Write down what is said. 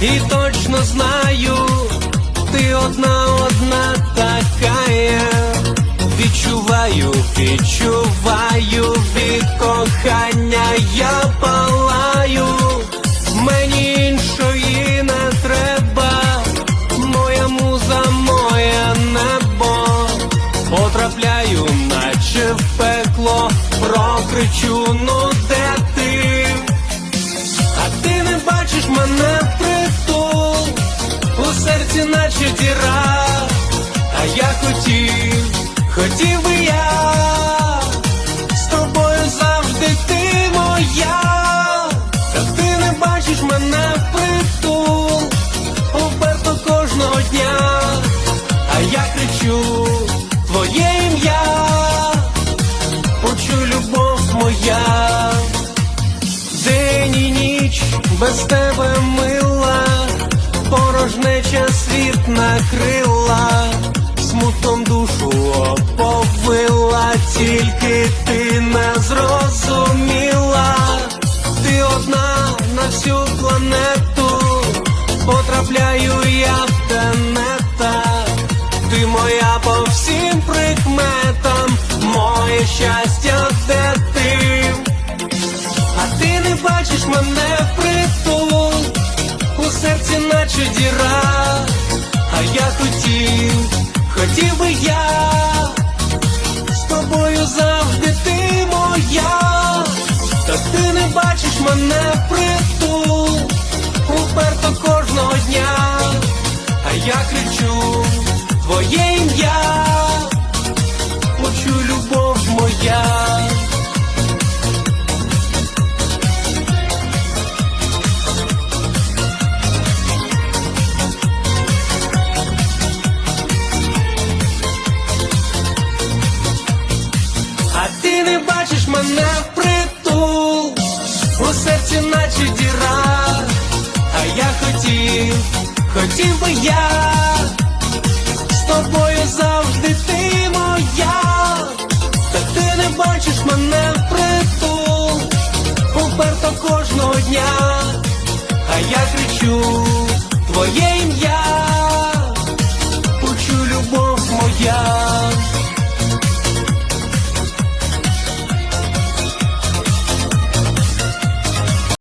і точно знаю, ти одна, одна такая. Відчуваю, відчуваю від кохання я палаю. Мені іншої не треба, моя муза, моє небо. Потрапляю, наче в пекло, прокричу, ну де ти? А ти не бачиш мене серці наче діра, а я хотів, хотів би я, з тобою завжди ти моя, та ти не бачиш мене притул, уперто кожного дня, а я кричу твоє ім'я, почуй любов моя. День і ніч без тебе порожнеча світ накрила, смутом душу оповила, тільки ти не зрозуміла, ти одна на всю планету, потрапляю я в тенета, ти моя по всім прикметам, моє щастя, де ти. А ти не бачиш мене серці наче діра, а я хотів, хотів би я, з тобою завжди ти моя, та ти не бачиш мене впритул, уперто кожного дня, а я кричу твоє ім'я, почуй любов моя. Мене впритул, у серці наче діра, а я хотів, хотів би я, з тобою завжди ти моя, та ти не бачиш мене впритул, уперто кожного дня, а я кричу твоє ім'я,